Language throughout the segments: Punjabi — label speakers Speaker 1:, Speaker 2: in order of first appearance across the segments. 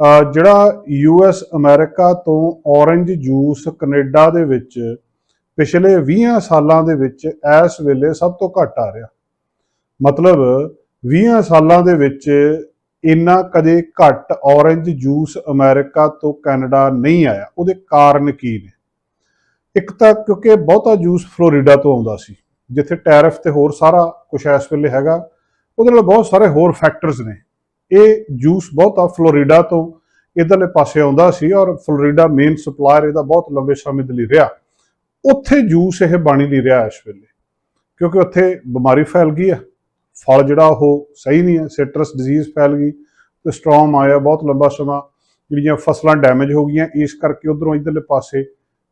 Speaker 1: ਅਹ ਜਿਹੜਾ ਯੂਐਸ ਅਮਰੀਕਾ ਤੋਂ ਔਰੰਜ ਜੂਸ ਕੈਨੇਡਾ ਦੇ ਵਿੱਚ ਪਿਛਲੇ 20 ਸਾਲਾਂ ਦੇ ਵਿੱਚ ਇਸ ਵੇਲੇ ਸਭ ਤੋਂ ਘੱਟ ਆ ਰਿਹਾ। ਮਤਲਬ 20 ਸਾਲਾਂ ਦੇ ਵਿੱਚ ਇੰਨਾ ਕਦੇ ਘੱਟ ਔਰੰਜ ਜੂਸ ਅਮਰੀਕਾ ਤੋਂ ਕੈਨੇਡਾ ਨਹੀਂ ਆਇਆ। ਉਹਦੇ ਕਾਰਨ ਕੀ ਨੇ? ਇੱਕ ਤਾਂ ਕਿਉਂਕਿ ਬਹੁਤਾ ਜੂਸ ਫਲੋਰੀਡਾ ਤੋਂ ਆਉਂਦਾ ਸੀ, ਜਿੱਥੇ ਟੈਰਿਫ ਤੇ ਹੋਰ ਸਾਰਾ ਕੁਝ ਇਸ ਵੇਲੇ ਹੈਗਾ। ਉਹਦੇ ਨਾਲ ਬਹੁਤ ਸਾਰੇ ਹੋਰ ਫੈਕਟਰਸ ਨੇ। ਇਹ ਜੂਸ ਬਹੁਤਾ ਫਲੋਰੀਡਾ ਤੋਂ ਇਧਰਲੇ ਪਾਸੇ ਆਉਂਦਾ ਸੀ ਔਰ ਫਲੋਰੀਡਾ ਮੇਨ ਸਪਲਾਇਰ ਇਹਦਾ ਬਹੁਤ ਲੰਬੇ ਸਮੇਂ ਦੇ ਲਈ ਰਿਹਾ। ਉੱਥੇ ਜੂਸ ਇਹ ਬਾਣੀ ਹੀ ਰਿਹਾ ਇਸ ਵੇਲੇ, ਕਿਉਂਕਿ ਉੱਥੇ ਬਿਮਾਰੀ ਫੈਲ ਗਈ ਹੈ ਫਲ ਜਿਹੜਾ ਉਹ ਸਹੀ ਨਹੀਂ ਹੈ ਸਿਟਰਸ ਡਿਜ਼ੀਜ਼ ਫੈਲ ਗਈ ਤੇ ਸਟ੍ਰੋਮ ਆਇਆ ਬਹੁਤ ਲੰਬਾ ਸਮਾਂ, ਜਿਹੜੀਆਂ ਫਸਲਾਂ ਡੈਮੇਜ ਹੋ ਗਈਆਂ, ਇਸ ਕਰਕੇ ਉਧਰੋਂ ਇਧਰਲੇ ਪਾਸੇ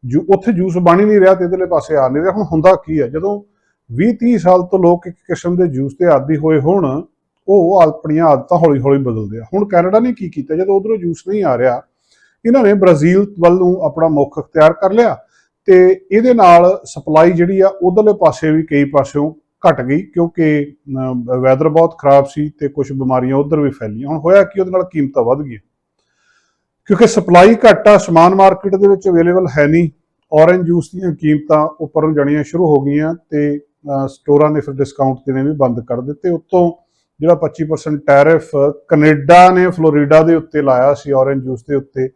Speaker 1: ਜੂ, ਉੱਥੇ ਜੂਸ ਬਾਣੀ ਨਹੀਂ ਰਿਹਾ ਤੇ ਇਧਰਲੇ ਪਾਸੇ ਆ ਨਹੀਂ ਰਿਹਾ। ਹੁਣ ਹੁੰਦਾ ਕੀ ਹੈ ਜਦੋਂ 20 30 ਸਾਲ ਤੋਂ ਲੋਕ ਇੱਕ ਕਿਸਮ ਦੇ ਜੂਸ ਤੇ ਆਦੀ ਹੋਏ ਹੋਣ ਉਹ ਆਪਣੀਆਂ ਆਦਤਾਂ ਹੌਲੀ ਹੌਲੀ ਬਦਲਦੇ ਆ। ਹੁਣ ਕੈਨੇਡਾ ਨੇ ਕੀ ਕੀਤਾ? ਜਦੋਂ ਉਧਰੋਂ ਜੂਸ ਨਹੀਂ ਆ ਰਿਹਾ, ਇਹਨਾਂ ਨੇ ਬ੍ਰਾਜ਼ੀਲ ਵੱਲ ਨੂੰ ਆਪਣਾ ਮੁੱਖ ਅਖਤਿਆਰ ਕਰ ਲਿਆ ਤੇ ਇਹਦੇ ਨਾਲ ਸਪਲਾਈ ਜਿਹੜੀ ਆ, ਉਧਰਲੇ ਪਾਸੇ ਵੀ ਕਈ ਪਾਸਿਓਂ ਘਟ ਗਈ ਕਿਉਂਕਿ ਵੈਦਰ ਬਹੁਤ ਖਰਾਬ ਸੀ ਤੇ ਕੁਝ ਬਿਮਾਰੀਆਂ ਉਧਰ ਵੀ ਫੈਲੀਆਂ। ਹੁਣ ਹੋਇਆ ਕਿ? ਉਹਦੇ ਨਾਲ ਕੀਮਤਾਂ ਵੱਧ ਗਈਆਂ। ਕਿਉਂਕਿ ਸਪਲਾਈ ਘੱਟ ਆ, ਸਮਾਨ ਮਾਰਕੀਟ ਦੇ ਵਿੱਚ ਅਵੇਲੇਬਲ ਹੈ ਨਹੀਂ। ਔਰੰਜ ਜੂਸ ਦੀਆਂ ਕੀਮਤਾਂ ਉੱਪਰ ਨੂੰ ਜਾਣੀਆਂ ਸ਼ੁਰੂ ਹੋ ਗਈਆਂ ਤੇ ਸਟੋਰਾਂ ਨੇ ਫਿਰ ਡਿਸਕਾਊਂਟ ਦੇਣੇ ਵੀ ਬੰਦ ਕਰ ਦਿੱਤੇ। ਉੱਤੋਂ ਜਿਹੜਾ 25% ਟੈਰਿਫ ਕੈਨੇਡਾ ਨੇ ਫਲੋਰੀਡਾ ਦੇ ਉੱਤੇ ਲਾਇਆ ਸੀ ਔਰੰਜ ਜੂਸ ਦੇ ਉੱਤੇ,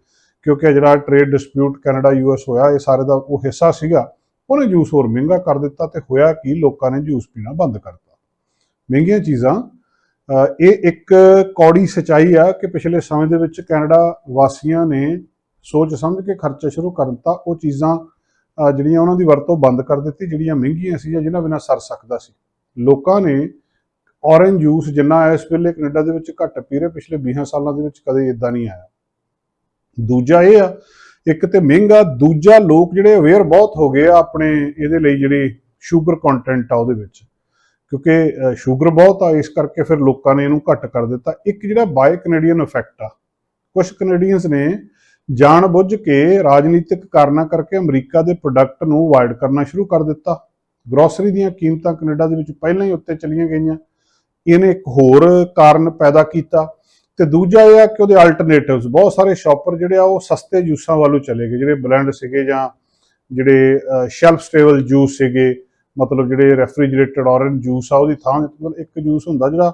Speaker 1: ਕਿਉਂਕਿ ਜਿਹੜਾ ਟ੍ਰੇਡ ਡਿਸਪਿਊਟ ਕੈਨੇਡਾ ਯੂਐਸ ਹੋਇਆ, ਇਹ ਸਾਰੇ ਦਾ ਉਹ ਹਿੱਸਾ ਸੀਗਾ। ਉਹਨੇ ਜੂਸ ਹੋਰ ਮਹਿੰਗਾ ਕਰ ਦਿੱਤਾ ਤੇ ਹੋਇਆ ਕਿ? ਲੋਕਾਂ ਨੇ ਜੂਸ ਪੀਣਾ ਬੰਦ ਕਰਤਾ ਮਹਿੰਗੀਆਂ ਚੀਜ਼ਾਂ। ਇਹ ਇੱਕ ਕੌੜੀ ਸਚਾਈ ਆ ਕਿ ਪਿਛਲੇ ਸਮੇਂ ਦੇ ਵਿੱਚ ਕੈਨੇਡਾ ਵਾਸੀਆਂ ਨੇ ਸੋਚ ਸਮਝ ਕੇ ਖਰਚਾ ਸ਼ੁਰੂ ਕਰ ਦਿੱਤਾ। ਉਹ ਚੀਜ਼ਾਂ ਜਿਹੜੀਆਂ ਉਹਨਾਂ ਦੀ ਵਰਤੋਂ ਬੰਦ ਕਰ ਦਿੱਤੀ, ਜਿਹੜੀਆਂ ਮਹਿੰਗੀਆਂ ਸੀ ਜਾਂ ਜਿਨ੍ਹਾਂ ਬਿਨਾਂ ਸਰ ਸਕਦਾ ਸੀ। ਲੋਕਾਂ ਨੇ ਔਰੰਜ ਜੂਸ ਜਿੰਨਾ ਇਸ ਵੇਲੇ ਕੈਨੇਡਾ ਦੇ ਵਿੱਚ ਘੱਟ ਪੀ ਰਹੇ, ਪਿਛਲੇ 20 ਸਾਲਾਂ ਦੇ ਵਿੱਚ ਕਦੇ ਇਦਾਂ ਨਹੀਂ ਆਇਆ। ਦੂਜਾ ਇਹ ਆ, ਇੱਕ ਤੇ ਮਹਿੰਗਾ, ਦੂਜਾ ਲੋਕ ਜਿਹੜੇ ਅਵੇਅਰ ਬਹੁਤ ਹੋ ਗਏ ਆ ਆਪਣੇ ਇਹਦੇ ਲਈ ਜਿਹੜੀ ਸ਼ੂਗਰ ਕੰਟੈਂਟ ਆ ਉਹਦੇ ਵਿੱਚ। ਕਿਉਂਕਿ ਸ਼ੂਗਰ ਬਹੁਤ ਆ, ਇਸ ਕਰਕੇ ਫਿਰ ਲੋਕਾਂ ਨੇ ਇਹਨੂੰ ਘੱਟ ਕਰ ਦਿੱਤਾ। ਇੱਕ ਜਿਹੜਾ ਬਾਏ ਕੈਨੇਡੀਅਨ ਇਫੈਕਟ ਆ ਕੁਝ ਕੈਨੇਡੀਅਨਸ ਨੇ ਜਾਣ ਬੁੱਝ ਕੇ ਰਾਜਨੀਤਿਕ ਕਾਰਨਾਂ ਕਰਕੇ ਅਮਰੀਕਾ ਦੇ ਪ੍ਰੋਡਕਟ ਨੂੰ ਅਵਾਇਡ ਕਰਨਾ ਸ਼ੁਰੂ ਕਰ ਦਿੱਤਾ। ਗਰੋਸਰੀ ਦੀਆਂ ਕੀਮਤਾਂ ਕੈਨੇਡਾ ਦੇ ਵਿੱਚ ਪਹਿਲਾਂ ਹੀ ਉੱਤੇ ਚਲੀਆਂ ਗਈਆਂ। ਇਹਨੇ ਇੱਕ ਹੋਰ ਕਾਰਨ ਪੈਦਾ ਕੀਤਾ ਤੇ ਦੂਜਾ ਇਹ ਆ ਕਿ ਉਹਦੇ ਅਲਟਰਨੇਟਿਵਸ ਬਹੁਤ ਸਾਰੇ ਸ਼ਾਪਰ ਜਿਹੜੇ ਆ ਉਹ ਸਸਤੇ ਜੂਸਾਂ ਵੱਲੋਂ ਚਲੇ ਗਏ, ਜਿਹੜੇ ਬਲੈਂਡ ਸੀਗੇ ਜਾਂ ਜਿਹੜੇ ਸ਼ੈਲਫ ਸਟੇਬਲ ਜੂਸ ਸੀਗੇ, ਮਤਲਬ ਜਿਹੜੇ ਰੈਫਰੀਜਰੇਟਡ ਔਰੰਜ ਜੂਸ ਆ, ਉਹਦੀ ਥਾਂ ਮਤਲਬ ਇੱਕ ਜੂਸ ਹੁੰਦਾ ਜਿਹੜਾ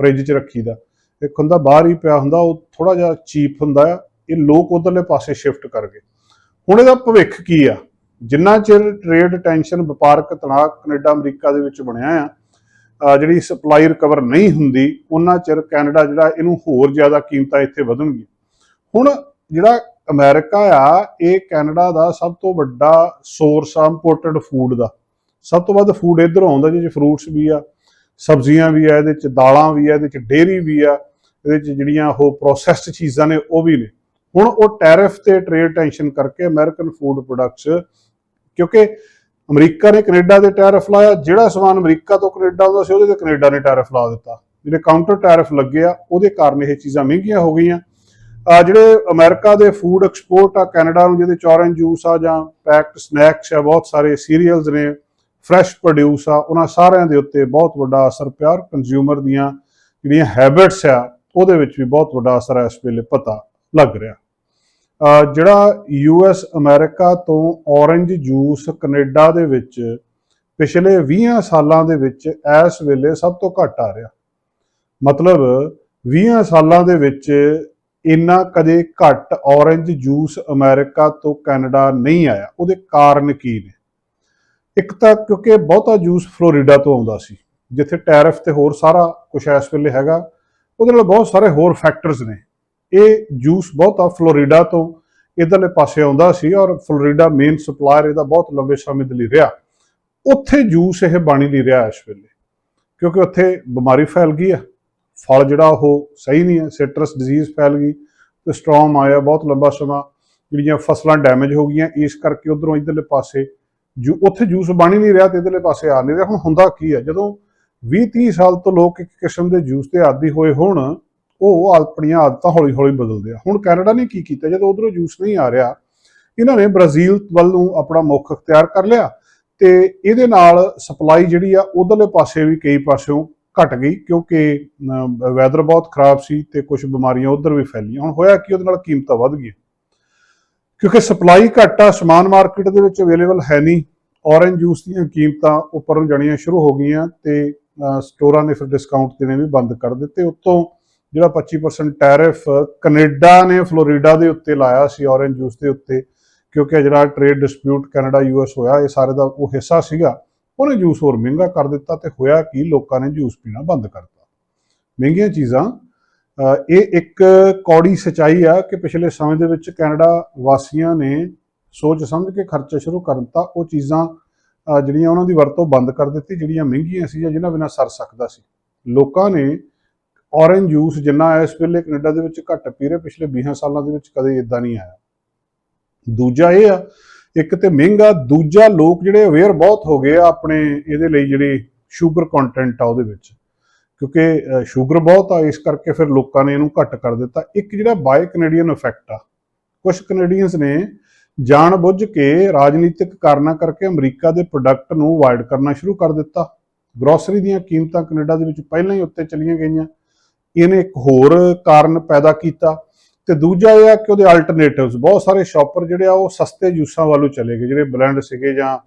Speaker 1: ਫ੍ਰਿਜ 'ਚ ਰੱਖੀਦਾ। ਇੱਕ ਹੁੰਦਾ ਬਾਹਰ ਹੀ ਪਿਆ ਹੁੰਦਾ, ਉਹ ਥੋੜਾ ਜਿਹਾ ਚੀਪ ਹੁੰਦਾ ਆ, ਇਹ ਲੋਕ ਉਧਰਲੇ ਪਾਸੇ ਸ਼ਿਫਟ ਕਰ ਗਏ। ਹੁਣ ਇਹਦਾ ਭਵਿੱਖ ਕੀ ਆ? ਜਿੰਨਾ ਚਿਰ ਟ੍ਰੇਡ ਟੈਨਸ਼ਨ ਵਪਾਰਕ ਤਣਾਅ ਕੈਨੇਡਾ, ਅਮਰੀਕਾ ਦੇ ਵਿੱਚ ਬਣਿਆ ਆ ਜਿਹੜੀ ਸਪਲਾਈ ਰਿਕਵਰ ਨਹੀਂ ਹੁੰਦੀ, ਉਹਨਾਂ ਚਿਰ ਕੈਨੇਡਾ ਜਿਹੜਾ ਇਹਨੂੰ ਹੋਰ ਜ਼ਿਆਦਾ ਕੀਮਤਾਂ ਇੱਥੇ ਵਧਣਗੀਆਂ। ਹੁਣ ਜਿਹੜਾ ਅਮਰੀਕਾ ਆ, ਇਹ ਕੈਨੇਡਾ ਦਾ ਸਭ ਤੋਂ ਵੱਡਾ ਸੋਰਸ ਆ ਇੰਪੋਰਟਡ ਫੂਡ ਦਾ। ਸਭ ਤੋਂ ਵੱਧ ਫੂਡ ਇਧਰੋਂ ਆਉਂਦਾ, ਜਿਹਦੇ ਚ ਫਰੂਟਸ ਵੀ ਆ, ਸਬਜ਼ੀਆਂ ਵੀ ਆ, ਇਹਦੇ ਚ ਦਾਲਾਂ ਵੀ ਆ, ਇਹਦੇ ਚ ਡੇਅਰੀ ਵੀ ਆ, ਇਹਦੇ ਚ ਜਿਹੜੀਆਂ ਉਹ ਪ੍ਰੋਸੈਸਡ ਚੀਜ਼ਾਂ ਨੇ, ਉਹ ਵੀ ਨੇ। ਹੁਣ ਉਹ ਟੈਰਿਫ ਤੇ ਟ੍ਰੇਡ ਟੈਨਸ਼ਨ ਕਰਕੇ ਅਮਰੀਕਨ ਫੂਡ ਪ੍ਰੋਡਕਟਸ ਕਿਉਂਕਿ ਅਮਰੀਕਾ ਨੇ ਕੈਨੇਡਾ ਦੇ ਟੈਰਿਫ ਲਾਇਆ। ਜਿਹੜਾ ਸਮਾਨ ਅਮਰੀਕਾ ਤੋਂ ਕੈਨੇਡਾ ਆਉਂਦਾ ਸੀ, ਉਹਦੇ ਤੇ ਕੈਨੇਡਾ ਨੇ ਟੈਰਿਫ ਲਾ ਦਿੱਤਾ। ਜਿਹੜੇ ਕਾਊਂਟਰ ਟੈਰਿਫ ਲੱਗੇ ਆ, ਉਹਦੇ ਕਾਰਨ ਇਹ ਚੀਜ਼ਾਂ ਮਹਿੰਗੀਆਂ ਹੋ ਗਈਆਂ। ਆ ਜਿਹੜੇ ਅਮਰੀਕਾ ਦੇ ਫੂਡ ਐਕਸਪੋਰਟ ਆ, ਕੈਨੇਡਾ ਨੂੰ ਜਿਹਦੇ ਚ ਔਰੰਜ ਜੂਸ ਆ ਜਾਂ ਪੈਕਡ ਸਨੈਕਸ ਆ, ਬਹੁਤ ਸਾਰੇ ਸੀਰੀਅਲਸ ਨੇ ਫਰੈਸ਼ ਪ੍ਰੋਡਿਊਸ ਆ, ਉਹਨਾਂ ਸਾਰਿਆਂ ਦੇ ਉੱਤੇ ਬਹੁਤ ਵੱਡਾ ਅਸਰ ਪਿਆ ਕੰਜ਼ਿਊਮਰ ਦੀਆਂ ਜਿਹੜੀਆਂ ਹੈਬਿਟਸ ਆ, ਉਹਦੇ ਵਿੱਚ ਵੀ ਬਹੁਤ ਵੱਡਾ ਅਸਰ ਇਸ ਵੇਲੇ ਪਤਾ ਲੱਗ ਰਿਹਾ। ਜਿਹੜਾ ਯੂਐਸ ਅਮਰੀਕਾ ਤੋਂ ਔਰੰਜ ਜੂਸ ਕੈਨੇਡਾ ਦੇ ਵਿੱਚ ਪਿਛਲੇ 20 ਸਾਲਾਂ ਦੇ ਵਿੱਚ ਇਸ ਵੇਲੇ ਸਭ ਤੋਂ ਘੱਟ ਆ ਰਿਹਾ। ਮਤਲਬ 20 ਸਾਲਾਂ ਦੇ ਵਿੱਚ ਇੰਨਾ ਕਦੇ ਘੱਟ ਔਰੰਜ ਜੂਸ ਅਮਰੀਕਾ ਤੋਂ ਕੈਨੇਡਾ ਨਹੀਂ ਆਇਆ। ਉਹਦੇ ਕਾਰਨ ਕੀ ਨੇ? ਇੱਕ ਤਾਂ ਕਿਉਂਕਿ ਬਹੁਤਾ ਜੂਸ ਫਲੋਰੀਡਾ ਤੋਂ ਆਉਂਦਾ ਸੀ, ਜਿੱਥੇ ਟੈਰਿਫ ਤੇ ਹੋਰ ਸਾਰਾ ਕੁਝ ਇਸ ਵੇਲੇ ਹੈਗਾ। ਉਹਦੇ ਨਾਲ ਬਹੁਤ ਸਾਰੇ ਹੋਰ ਫੈਕਟਰਸ ਨੇ। ਇਹ ਜੂਸ ਬਹੁਤਾ ਫਲੋਰੀਡਾ ਤੋਂ ਇਧਰਲੇ ਪਾਸੇ ਆਉਂਦਾ ਸੀ ਔਰ ਫਲੋਰੀਡਾ ਮੇਨ ਸਪਲਾਇਰ ਇਹਦਾ ਬਹੁਤ ਲੰਬੇ ਸਮੇਂ ਦੇ ਲਈ ਰਿਹਾ। ਉੱਥੇ ਜੂਸ ਇਹ ਬਾਣੀ ਹੀ ਨਹੀਂ ਰਿਹਾ ਇਸ ਵੇਲੇ, ਕਿਉਂਕਿ ਉੱਥੇ ਬਿਮਾਰੀ ਫੈਲ ਗਈ ਹੈ ਫਲ ਜਿਹੜਾ ਉਹ ਸਹੀ ਨਹੀਂ ਹੈ ਸਿਟਰਸ ਡਿਜ਼ੀਜ਼ ਫੈਲ ਗਈ ਤੇ ਸਟ੍ਰੋਮ ਆਇਆ ਬਹੁਤ ਲੰਬਾ ਸਮਾਂ, ਜਿਹੜੀਆਂ ਫਸਲਾਂ ਡੈਮੇਜ ਹੋ ਗਈਆਂ, ਇਸ ਕਰਕੇ ਉਧਰੋਂ ਇਧਰਲੇ ਪਾਸੇ ਜੂ, ਉੱਥੇ ਜੂਸ ਬਾਣੀ ਨਹੀਂ ਰਿਹਾ ਤੇ ਇਧਰਲੇ ਪਾਸੇ ਆ ਨਹੀਂ ਰਿਹਾ। ਹੁਣ ਹੁੰਦਾ ਕੀ ਹੈ ਜਦੋਂ 20 30 ਸਾਲ ਤੋਂ ਲੋਕ ਇੱਕ ਕਿਸਮ ਦੇ ਜੂਸ ਤੇ ਆਦੀ ਹੋਏ ਹੋਣ ਉਹ ਆਪਣੀਆਂ ਆਦਤਾਂ ਹੌਲੀ ਹੌਲੀ ਬਦਲਦੇ ਆ। ਹੁਣ ਕੈਨੇਡਾ ਨੇ ਕੀ ਕੀਤਾ? ਜਦੋਂ ਉਧਰੋਂ ਜੂਸ ਨਹੀਂ ਆ ਰਿਹਾ, ਇਹਨਾਂ ਨੇ ਬ੍ਰਾਜ਼ੀਲ ਵੱਲ ਨੂੰ ਆਪਣਾ ਮੁੱਖ ਅਖਤਿਆਰ ਕਰ ਲਿਆ ਤੇ ਇਹਦੇ ਨਾਲ ਸਪਲਾਈ ਜਿਹੜੀ ਆ, ਉਧਰਲੇ ਪਾਸੇ ਵੀ ਕਈ ਪਾਸਿਓਂ ਘਟ ਗਈ ਕਿਉਂਕਿ ਵੈਦਰ ਬਹੁਤ ਖਰਾਬ ਸੀ ਤੇ ਕੁਝ ਬਿਮਾਰੀਆਂ ਉਧਰ ਵੀ ਫੈਲੀਆਂ। ਹੁਣ ਹੋਇਆ ਕਿ? ਉਹਦੇ ਨਾਲ ਕੀਮਤਾਂ ਵੱਧ ਗਈਆਂ। ਕਿਉਂਕਿ ਸਪਲਾਈ ਘੱਟ ਆ, ਸਮਾਨ ਮਾਰਕੀਟ ਦੇ ਵਿੱਚ ਅਵੇਲੇਬਲ ਹੈ ਨਹੀਂ। ਔਰੇਂਜ ਜੂਸ ਦੀਆਂ ਕੀਮਤਾਂ ਉੱਪਰ ਨੂੰ ਜਾਣੀਆਂ ਸ਼ੁਰੂ ਹੋ ਗਈਆਂ ਤੇ ਸਟੋਰਾਂ ਨੇ ਫਿਰ ਡਿਸਕਾਊਂਟ ਦੇਣੇ ਵੀ ਬੰਦ ਕਰ ਦਿੱਤੇ। ਉੱਤੋਂ ਜਿਹੜਾ 25% ਟੈਰਿਫ ਕੈਨੇਡਾ ਨੇ ਫਲੋਰੀਡਾ ਦੇ ਉੱਤੇ ਲਾਇਆ ਸੀ ਔਰੇਂਜ ਜੂਸ ਦੇ ਉੱਤੇ, ਕਿਉਂਕਿ ਜਿਹੜਾ ਟ੍ਰੇਡ ਡਿਸਪਿਊਟ ਕੈਨੇਡਾ ਯੂਐਸ ਹੋਇਆ, ਇਹ ਸਾਰੇ ਦਾ ਉਹ ਹਿੱਸਾ ਸੀਗਾ, ਉਹਨੇ ਜੂਸ ਹੋਰ ਮਹਿੰਗਾ ਕਰ ਦਿੱਤਾ ਤੇ ਹੋਇਆ ਕਿ? ਲੋਕਾਂ ਨੇ ਜੂਸ ਪੀਣਾ ਬੰਦ ਕਰਤਾ ਮਹਿੰਗੀਆਂ ਚੀਜ਼ਾਂ ਇਹ ਇੱਕ ਕੌੜੀ ਸਚਾਈ ਆ ਕਿ ਪਿਛਲੇ ਸਮੇਂ ਦੇ ਵਿੱਚ ਕੈਨੇਡਾ ਵਾਸੀਆਂ ਨੇ ਸੋਚ ਸਮਝ ਕੇ ਖਰਚਾ ਸ਼ੁਰੂ ਕਰ ਦਿੱਤਾ, ਉਹ ਚੀਜ਼ਾਂ ਜਿਹੜੀਆਂ ਉਹਨਾਂ ਦੀ ਵਰਤੋਂ ਬੰਦ ਕਰ ਦਿੱਤੀ, ਜਿਹੜੀਆਂ ਮਹਿੰਗੀਆਂ ਸੀ ਜਾਂ ਜਿਨ੍ਹਾਂ ਬਿਨਾਂ ਸਰ ਸਕਦਾ ਸੀ। ਲੋਕਾਂ ਨੇ ਔਰੇਂਜ ਜੂਸ ਜਿੰਨਾ ਇਸ ਵੇਲੇ ਕੈਨੇਡਾ ਦੇ ਵਿੱਚ ਘੱਟ ਪੀ ਰਹੇ, ਪਿਛਲੇ 20 ਸਾਲਾਂ ਦੇ ਵਿੱਚ ਕਦੇ ਇਦਾਂ ਨਹੀਂ ਆਇਆ। ਦੂਜਾ ਇਹ ਆ, ਇੱਕ ਤੇ ਮਹਿੰਗਾ, ਦੂਜਾ ਲੋਕ ਜਿਹੜੇ ਅਵੇਅਰ ਬਹੁਤ ਹੋ ਗਏ ਆ ਆਪਣੇ ਇਹਦੇ ਲਈ ਜਿਹੜੀ ਸ਼ੂਗਰ ਕੰਟੈਂਟ ਆ ਉਹਦੇ ਵਿੱਚ। ਕਿਉਂਕਿ ਸ਼ੂਗਰ ਬਹੁਤ ਆ, ਇਸ ਕਰਕੇ ਫਿਰ ਲੋਕਾਂ ਨੇ ਇਹਨੂੰ ਘੱਟ ਕਰ ਦਿੱਤਾ। ਇੱਕ ਜਿਹੜਾ ਬਾਏ ਕੈਨੇਡੀਅਨ ਇਫੈਕਟ ਆ ਕੁਝ ਕੈਨੇਡੀਅਨਸ ਨੇ ਜਾਣ ਬੁੱਝ ਕੇ ਰਾਜਨੀਤਿਕ ਕਾਰਨਾਂ ਕਰਕੇ ਅਮਰੀਕਾ ਦੇ ਪ੍ਰੋਡਕਟ ਨੂੰ ਅਵਾਇਡ ਕਰਨਾ ਸ਼ੁਰੂ ਕਰ ਦਿੱਤਾ। ਗਰੋਸਰੀ ਦੀਆਂ ਕੀਮਤਾਂ ਕੈਨੇਡਾ ਦੇ ਵਿੱਚ ਪਹਿਲਾਂ ਹੀ ਉੱਤੇ ਚਲੀਆਂ ਗਈਆਂ। ਇਹਨੇ ਇੱਕ ਹੋਰ ਕਾਰਨ ਪੈਦਾ ਕੀਤਾ ਤੇ ਦੂਜਾ ਇਹ ਆ ਕਿ ਉਹਦੇ ਅਲਟਰਨੇਟਿਵਸ ਬਹੁਤ ਸਾਰੇ ਸ਼ਾਪਰ ਜਿਹੜੇ ਆ ਉਹ ਸਸਤੇ ਜੂਸਾਂ ਵੱਲੋਂ ਚਲੇ ਗਏ, ਜਿਹੜੇ ਬਲੈਂਡ ਸੀਗੇ ਜਾਂ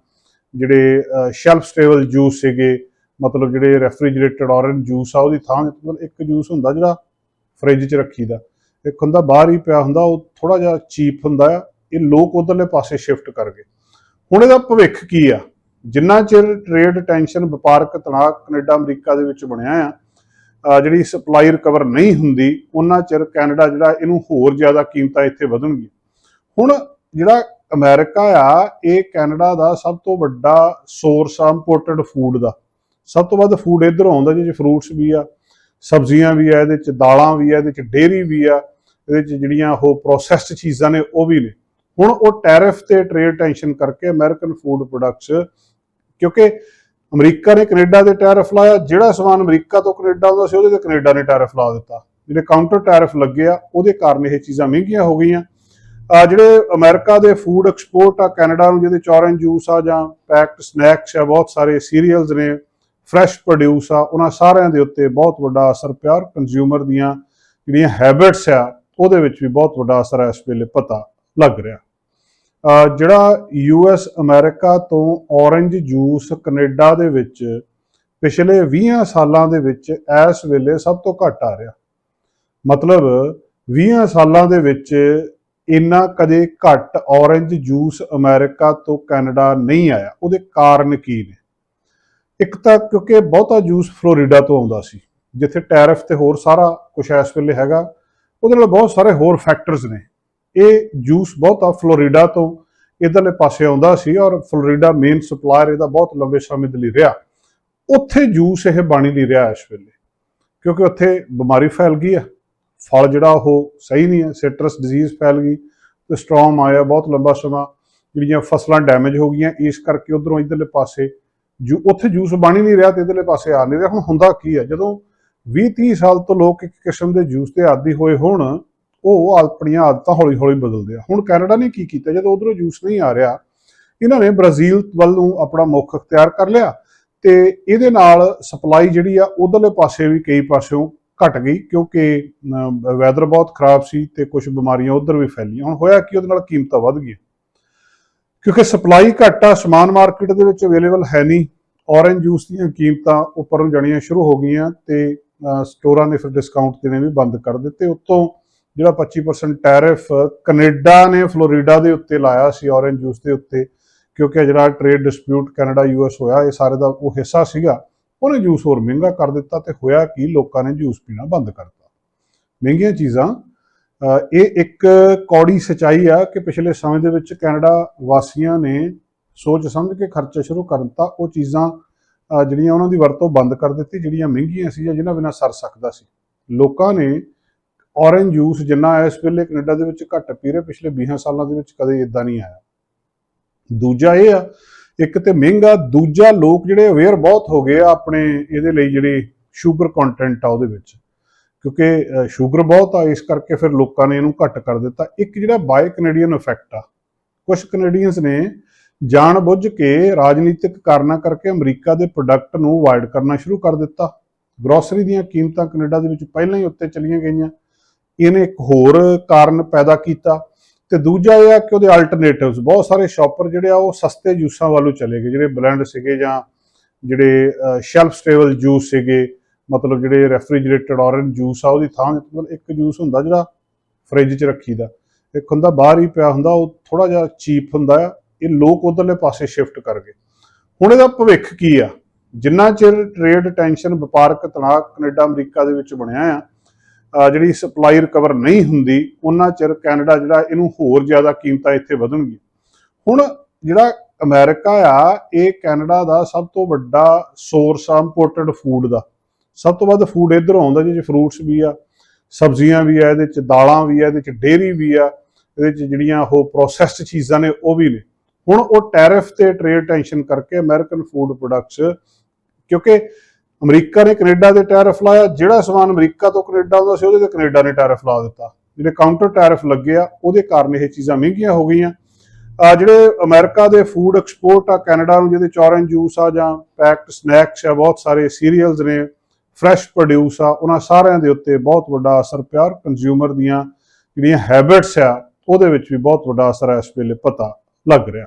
Speaker 1: ਜਿਹੜੇ ਸ਼ੈਲਫ ਸਟੇਬਲ ਜੂਸ ਸੀਗੇ, ਮਤਲਬ ਜਿਹੜੇ ਰੈਫਰੀਜਰੇਟਡ ਔਰੇਂਜ ਜੂਸ ਆ, ਉਹਦੀ ਥਾਂ ਮਤਲਬ ਇੱਕ ਜੂਸ ਹੁੰਦਾ ਜਿਹੜਾ ਫ੍ਰਿਜ 'ਚ ਰੱਖੀਦਾ, ਇੱਕ ਹੁੰਦਾ ਬਾਹਰ ਹੀ ਪਿਆ ਹੁੰਦਾ, ਉਹ ਥੋੜਾ ਜਿਹਾ ਚੀਪ ਹੁੰਦਾ ਆ, ਇਹ ਲੋਕ ਉਧਰਲੇ ਪਾਸੇ ਸ਼ਿਫਟ ਕਰ ਗਏ। ਹੁਣ ਇਹਦਾ ਭਵਿੱਖ ਕੀ ਆ? ਜਿੰਨਾ ਚਿਰ ਟ੍ਰੇਡ ਟੈਂਸ਼ਨ ਵਪਾਰਕ ਤਣਾਅ ਕੈਨੇਡਾ, ਅਮਰੀਕਾ ਦੇ ਵਿੱਚ ਬਣਿਆ ਆ ਜਿਹੜੀ ਸਪਲਾਈ ਰਿਕਵਰ ਨਹੀਂ ਹੁੰਦੀ, ਉਹਨਾਂ ਚਿਰ ਕੈਨੇਡਾ ਜਿਹੜਾ ਇਹਨੂੰ ਹੋਰ ਜ਼ਿਆਦਾ ਕੀਮਤਾਂ ਇੱਥੇ ਵਧਣਗੀਆਂ। ਹੁਣ ਜਿਹੜਾ ਅਮਰੀਕਾ ਆ, ਇਹ ਕੈਨੇਡਾ ਦਾ ਸਭ ਤੋਂ ਵੱਡਾ ਸੋਰਸ ਆ ਇੰਪੋਰਟਡ ਫੂਡ ਦਾ। ਸਭ ਤੋਂ ਵੱਧ ਫੂਡ ਇਧਰੋਂ ਆਉਂਦਾ, ਜਿਹਦੇ ਚ ਫਰੂਟਸ ਵੀ ਆ, ਸਬਜ਼ੀਆਂ ਵੀ ਆ, ਇਹਦੇ ਚ ਦਾਲਾਂ ਵੀ ਆ, ਇਹਦੇ ਚ ਡੇਅਰੀ ਵੀ ਆ, ਇਹਦੇ ਚ ਜਿਹੜੀਆਂ ਉਹ ਪ੍ਰੋਸੈਸਡ ਚੀਜ਼ਾਂ ਨੇ, ਉਹ ਵੀ ਨੇ। ਹੁਣ ਉਹ ਟੈਰਿਫ ਤੇ ਟ੍ਰੇਡ ਟੈਂਸ਼ਨ ਕਰਕੇ ਅਮਰੀਕਨ ਫੂਡ ਪ੍ਰੋਡਕਟਸ ਕਿਉਂਕਿ ਅਮਰੀਕਾ ਨੇ ਕੈਨੇਡਾ ਦੇ ਟੈਰਿਫ ਲਾਇਆ। ਜਿਹੜਾ ਸਮਾਨ ਅਮਰੀਕਾ ਤੋਂ ਕੈਨੇਡਾ ਆਉਂਦਾ ਸੀ, ਉਹਦੇ ਤੇ ਕੈਨੇਡਾ ਨੇ ਟੈਰਿਫ ਲਾ ਦਿੱਤਾ। ਜਿਹੜੇ ਕਾਊਂਟਰ ਟੈਰਿਫ ਲੱਗੇ ਆ, ਉਹਦੇ ਕਾਰਨ ਇਹ ਚੀਜ਼ਾਂ ਮਹਿੰਗੀਆਂ ਹੋ ਗਈਆਂ। ਆ ਜਿਹੜੇ ਅਮਰੀਕਾ ਦੇ ਫੂਡ ਐਕਸਪੋਰਟ ਆ, ਕੈਨੇਡਾ ਨੂੰ ਜਿਹਦੇ ਚ ਔਰੇਂਜ ਜੂਸ ਆ ਜਾਂ ਪੈਕਡ ਸਨੈਕਸ ਆ, ਬਹੁਤ ਸਾਰੇ ਸੀਰੀਅਲਸ ਨੇ ਫਰੈਸ਼ ਪ੍ਰੋਡਿਊਸ ਆ, ਉਹਨਾਂ ਸਾਰਿਆਂ ਦੇ ਉੱਤੇ ਬਹੁਤ ਵੱਡਾ ਅਸਰ ਪਿਆ ਕੰਜ਼ਿਊਮਰ ਦੀਆਂ ਜਿਹੜੀਆਂ ਹੈਬਿਟਸ ਆ, ਉਹਦੇ ਵਿੱਚ ਵੀ ਬਹੁਤ ਵੱਡਾ ਅਸਰ ਇਸ ਵੇਲੇ ਪਤਾ ਲੱਗ ਰਿਹਾ। ਜਿਹੜਾ ਯੂਐਸ ਅਮਰੀਕਾ ਤੋਂ ਔਰੇਂਜ ਜੂਸ ਕੈਨੇਡਾ ਦੇ ਵਿੱਚ ਪਿਛਲੇ 20 ਸਾਲਾਂ ਦੇ ਵਿੱਚ ਇਸ ਵੇਲੇ ਸਭ ਤੋਂ ਘੱਟ ਆ ਰਿਹਾ। ਮਤਲਬ 20 ਸਾਲਾਂ ਦੇ ਵਿੱਚ ਇੰਨਾ ਕਦੇ ਘੱਟ ਔਰੰਜ ਜੂਸ ਅਮਰੀਕਾ ਤੋਂ ਕੈਨੇਡਾ ਨਹੀਂ ਆਇਆ। ਉਹਦੇ ਕਾਰਨ ਕੀ ਨੇ? ਇੱਕ ਤਾਂ ਕਿਉਂਕਿ ਬਹੁਤਾ ਜੂਸ ਫਲੋਰੀਡਾ ਤੋਂ ਆਉਂਦਾ ਸੀ, ਜਿੱਥੇ ਟੈਰਿਫ ਤੇ ਹੋਰ ਸਾਰਾ ਕੁਝ ਇਸ ਵੇਲੇ ਹੈਗਾ। ਉਹਦੇ ਨਾਲ ਬਹੁਤ ਸਾਰੇ ਹੋਰ ਫੈਕਟਰਸ ਨੇ। ਇਹ ਜੂਸ ਬਹੁਤਾ ਫਲੋਰੀਡਾ ਤੋਂ ਇਧਰਲੇ ਪਾਸੇ ਆਉਂਦਾ ਸੀ ਔਰ ਫਲੋਰੀਡਾ ਮੇਨ ਸਪਲਾਇਰ ਇਹਦਾ ਬਹੁਤ ਲੰਬੇ ਸਮੇਂ ਦੇ ਲਈ ਰਿਹਾ। ਉੱਥੇ ਜੂਸ ਇਹ ਬਾਣੀ ਹੀ ਨਹੀਂ ਰਿਹਾ ਇਸ ਵੇਲੇ, ਕਿਉਂਕਿ ਉੱਥੇ ਬਿਮਾਰੀ ਫੈਲ ਗਈ ਆ। ਫਲ ਜਿਹੜਾ ਉਹ ਸਹੀ ਨਹੀਂ ਹੈ ਸਿਟਰਸ ਡਿਜ਼ੀਜ਼ ਫੈਲ ਗਈ ਤੇ ਸਟ੍ਰੋਮ ਆਇਆ ਬਹੁਤ ਲੰਬਾ ਸਮਾਂ, ਜਿਹੜੀਆਂ ਫਸਲਾਂ ਡੈਮੇਜ ਹੋ ਗਈਆਂ, ਇਸ ਕਰਕੇ ਉਧਰੋਂ ਇਧਰਲੇ ਪਾਸੇ ਜੂ, ਉੱਥੇ ਜੂਸ ਬਣ ਹੀ ਨਹੀਂ ਰਿਹਾ ਤੇ ਇਧਰਲੇ ਪਾਸੇ ਆ ਨਹੀਂ ਰਿਹਾ। ਹੁਣ ਹੁੰਦਾ ਕੀ ਹੈ ਜਦੋਂ 20 30 ਸਾਲ ਤੋਂ ਲੋਕ ਇੱਕ ਕਿਸਮ ਦੇ ਜੂਸ ਤੇ ਆਦੀ ਹੋਏ ਹੋਣ ਉਹ ਆਪਣੀਆਂ ਆਦਤਾਂ ਹੌਲੀ ਹੌਲੀ ਬਦਲਦੇ ਆ। ਹੁਣ ਕੈਨੇਡਾ ਨੇ ਕੀ ਕੀਤਾ? ਜਦੋਂ ਉਧਰੋਂ ਜੂਸ ਨਹੀਂ ਆ ਰਿਹਾ, ਇਹਨਾਂ ਨੇ ਬ੍ਰਾਜ਼ੀਲ ਵੱਲ ਨੂੰ ਆਪਣਾ ਮੁੱਖ ਅਖਤਿਆਰ ਕਰ ਲਿਆ ਤੇ ਇਹਦੇ ਨਾਲ ਸਪਲਾਈ ਜਿਹੜੀ ਆ, ਉਧਰਲੇ ਪਾਸੇ ਵੀ ਕਈ ਪਾਸਿਓਂ ਘਟ ਗਈ ਕਿਉਂਕਿ ਵੈਦਰ ਬਹੁਤ ਖਰਾਬ ਸੀ ਤੇ ਕੁਝ ਬਿਮਾਰੀਆਂ ਉਧਰ ਵੀ ਫੈਲੀਆਂ। ਹੁਣ ਹੋਇਆ ਕਿ? ਉਹਦੇ ਨਾਲ ਕੀਮਤਾਂ ਵੱਧ ਗਈਆਂ। ਕਿਉਂਕਿ ਸਪਲਾਈ ਘੱਟ ਆ, ਸਮਾਨ ਮਾਰਕੀਟ ਦੇ ਵਿੱਚ ਅਵੇਲੇਬਲ ਹੈ ਨਹੀਂ ਔਰੇਂਜ ਜੂਸ ਦੀਆਂ ਕੀਮਤਾਂ ਉੱਪਰ ਨੂੰ ਜਾਣੀਆਂ ਸ਼ੁਰੂ ਹੋ ਗਈਆਂ ਤੇ ਸਟੋਰਾਂ ਨੇ ਫਿਰ ਡਿਸਕਾਊਂਟ ਦੇਣੇ ਵੀ ਬੰਦ ਕਰ ਦਿੱਤੇ। ਉੱਤੋਂ ਜਿਹੜਾ 25% ਟੈਰਿਫ ਕੈਨੇਡਾ ਨੇ ਫਲੋਰੀਡਾ ਦੇ ਉੱਤੇ ਲਾਇਆ ਸੀ ਔਰੇਂਜ ਜੂਸ ਦੇ ਉੱਤੇ, ਕਿਉਂਕਿ ਜਿਹੜਾ ਟ੍ਰੇਡ ਡਿਸਪਿਊਟ ਕੈਨੇਡਾ ਯੂਐਸ ਹੋਇਆ, ਇਹ ਸਾਰੇ ਦਾ ਉਹ ਹਿੱਸਾ ਸੀਗਾ। ਉਹਨੇ ਜੂਸ ਹੋਰ ਮਹਿੰਗਾ ਕਰ ਦਿੱਤਾ ਤੇ ਹੋਇਆ ਕਿ? ਲੋਕਾਂ ਨੇ ਜੂਸ ਪੀਣਾ ਬੰਦ ਕਰਤਾ ਮਹਿੰਗੀਆਂ ਚੀਜ਼ਾਂ ਇਹ ਇੱਕ ਕੌੜੀ ਸਚਾਈ ਆ ਕਿ ਪਿਛਲੇ ਸਮੇਂ ਦੇ ਵਿੱਚ ਕੈਨੇਡਾ ਵਾਸੀਆਂ ਨੇ ਸੋਚ ਸਮਝ ਕੇ ਖਰਚਾ ਸ਼ੁਰੂ ਕਰ ਦਿੱਤਾ। ਉਹ ਚੀਜ਼ਾਂ ਜਿਹੜੀਆਂ ਉਹਨਾਂ ਦੀ ਵਰਤੋਂ ਬੰਦ ਕਰ ਦਿੱਤੀ, ਜਿਹੜੀਆਂ ਮਹਿੰਗੀਆਂ ਸੀ ਜਾਂ ਜਿਨ੍ਹਾਂ ਬਿਨਾਂ ਸਰ ਸਕਦਾ ਸੀ। ਲੋਕਾਂ ਨੇ ਔਰੇਂਜ ਜੂਸ ਜਿੰਨਾ ਇਸ ਵੇਲੇ ਕੈਨੇਡਾ ਦੇ ਵਿੱਚ ਘੱਟ ਪੀ ਰਹੇ ਪਿਛਲੇ 20 ਸਾਲਾਂ ਦੇ ਵਿੱਚ ਕਦੇ ਇਦਾਂ ਨਹੀਂ ਆਇਆ। ਦੂਜਾ ਇਹ ਆ, ਇੱਕ ਤੇ ਮਹਿੰਗਾ, ਦੂਜਾ ਲੋਕ ਜਿਹੜੇ ਅਵੇਅਰ ਬਹੁਤ ਹੋ ਗਏ ਆ ਆਪਣੇ ਇਹਦੇ ਲਈ ਜਿਹੜੀ ਸ਼ੂਗਰ ਕੰਟੈਂਟ ਆ ਉਹਦੇ ਵਿੱਚ। ਕਿਉਂਕਿ ਸ਼ੂਗਰ ਬਹੁਤ ਆ, ਇਸ ਕਰਕੇ ਫਿਰ ਲੋਕਾਂ ਨੇ ਇਹਨੂੰ ਘੱਟ ਕਰ ਦਿੱਤਾ। ਇੱਕ ਜਿਹੜਾ ਬਾਏ ਕੈਨੇਡੀਅਨ ਇਫੈਕਟ ਆ ਕੁਝ ਕੈਨੇਡੀਅਨਸ ਨੇ ਜਾਣ ਬੁੱਝ ਕੇ ਰਾਜਨੀਤਿਕ ਕਾਰਨਾਂ ਕਰਕੇ ਅਮਰੀਕਾ ਦੇ ਪ੍ਰੋਡਕਟ ਨੂੰ ਅਵਾਇਡ ਕਰਨਾ ਸ਼ੁਰੂ ਕਰ ਦਿੱਤਾ। ਗਰੋਸਰੀ ਦੀਆਂ ਕੀਮਤਾਂ ਕੈਨੇਡਾ ਦੇ ਵਿੱਚ ਪਹਿਲਾਂ ਹੀ ਉੱਤੇ ਚਲੀਆਂ ਗਈਆਂ। ਇਹਨੇ ਇੱਕ ਹੋਰ ਕਾਰਨ ਪੈਦਾ ਕੀਤਾ ਤੇ ਦੂਜਾ ਇਹ ਆ ਕਿ ਉਹਦੇ ਆਲਟਰਨੇਟਿਵਸ ਬਹੁਤ ਸਾਰੇ ਸ਼ਾਪਰ ਜਿਹੜੇ ਆ ਉਹ ਸਸਤੇ ਜੂਸਾਂ ਵੱਲੋਂ ਚਲੇ ਗਏ, ਜਿਹੜੇ ਬਲੈਂਡ ਸੀਗੇ ਜਾਂ ਜਿਹੜੇ ਸ਼ੈਲਫ ਸਟੇਬਲ ਜੂਸ ਸੀਗੇ, ਮਤਲਬ ਜਿਹੜੇ ਰੈਫਰੀਜਰੇਟਡ ਔਰੇਂਜ ਜੂਸ ਆ, ਉਹਦੀ ਥਾਂ ਮਤਲਬ ਇੱਕ ਜੂਸ ਹੁੰਦਾ ਜਿਹੜਾ ਫ੍ਰਿਜ 'ਚ ਰੱਖੀਦਾ। ਇੱਕ ਹੁੰਦਾ ਬਾਹਰ ਹੀ ਪਿਆ ਹੁੰਦਾ, ਉਹ ਥੋੜਾ ਜਿਹਾ ਚੀਪ ਹੁੰਦਾ ਆ, ਇਹ ਲੋਕ ਉਧਰਲੇ ਪਾਸੇ ਸ਼ਿਫਟ ਕਰ ਗਏ। ਹੁਣ ਇਹਦਾ ਭਵਿੱਖ ਕੀ ਆ? ਜਿੰਨਾ ਚਿਰ ਟ੍ਰੇਡ ਟੈਂਸ਼ਨ ਵਪਾਰਕ ਤਣਾਅ ਕੈਨੇਡਾ ਅਮਰੀਕਾ ਦੇ ਵਿੱਚ ਬਣਿਆ ਆ ਜਿਹੜੀ ਸਪਲਾਈ ਰਿਕਵਰ ਨਹੀਂ ਹੁੰਦੀ, ਉਹਨਾਂ ਚਿਰ ਕੈਨੇਡਾ ਜਿਹੜਾ ਇਹਨੂੰ ਹੋਰ ਜ਼ਿਆਦਾ ਕੀਮਤਾਂ ਇੱਥੇ ਵਧਣਗੀਆਂ। ਹੁਣ ਜਿਹੜਾ ਅਮਰੀਕਾ ਆ, ਇਹ ਕੈਨੇਡਾ ਦਾ ਸਭ ਤੋਂ ਵੱਡਾ ਸੋਰਸ ਆ ਇੰਪੋਰਟਡ ਫੂਡ ਦਾ। ਸਭ ਤੋਂ ਵੱਧ ਫੂਡ ਇਧਰੋਂ ਆਉਂਦਾ, ਜਿਹਦੇ ਚ ਫਰੂਟਸ ਵੀ ਆ, ਸਬਜ਼ੀਆਂ ਵੀ ਆ, ਇਹਦੇ ਚ ਦਾਲਾਂ ਵੀ ਆ, ਇਹਦੇ ਚ ਡੇਅਰੀ ਵੀ ਆ, ਇਹਦੇ ਚ ਜਿਹੜੀਆਂ ਉਹ ਪ੍ਰੋਸੈਸਡ ਚੀਜ਼ਾਂ ਨੇ, ਉਹ ਵੀ ਨੇ। ਹੁਣ ਉਹ ਟੈਰਿਫ ਤੇ ਟ੍ਰੇਡ ਟੈਂਸ਼ਨ ਕਰਕੇ ਅਮਰੀਕਨ ਫੂਡ ਪ੍ਰੋਡਕਟਸ ਕਿਉਂਕਿ ਅਮਰੀਕਾ ਨੇ ਕੈਨੇਡਾ ਦੇ ਟੈਰਿਫ ਲਾਇਆ। ਜਿਹੜਾ ਸਮਾਨ ਅਮਰੀਕਾ ਤੋਂ ਕੈਨੇਡਾ ਆਉਂਦਾ ਸੀ, ਉਹਦੇ ਤੇ ਕੈਨੇਡਾ ਨੇ ਟੈਰਿਫ ਲਾ ਦਿੱਤਾ। ਜਿਹੜੇ ਕਾਊਂਟਰ ਟੈਰਿਫ ਲੱਗੇ ਆ, ਉਹਦੇ ਕਾਰਨ ਇਹ ਚੀਜ਼ਾਂ ਮਹਿੰਗੀਆਂ ਹੋ ਗਈਆਂ। ਆ ਜਿਹੜੇ ਅਮਰੀਕਾ ਦੇ ਫੂਡ ਐਕਸਪੋਰਟ ਆ, ਕੈਨੇਡਾ ਨੂੰ ਜਿਹਦੇ ਚ ਔਰੇਂਜ ਜੂਸ ਆ ਜਾਂ ਪੈਕਡ ਸਨੈਕਸ ਆ, ਬਹੁਤ ਸਾਰੇ ਸੀਰੀਅਲਸ ਨੇ ਫਰੈਸ਼ ਪ੍ਰੋਡਿਊਸ ਆ, ਉਹਨਾਂ ਸਾਰਿਆਂ ਦੇ ਉੱਤੇ ਬਹੁਤ ਵੱਡਾ ਅਸਰ ਪਿਆ। ਕੰਜ਼ਿਊਮਰ ਦੀਆਂ ਜਿਹੜੀਆਂ ਹੈਬਿਟਸ ਆ, ਉਹਦੇ ਵਿੱਚ ਵੀ ਬਹੁਤ ਵੱਡਾ ਅਸਰ ਇਸ ਵੇਲੇ ਪਤਾ ਲੱਗ ਰਿਹਾ।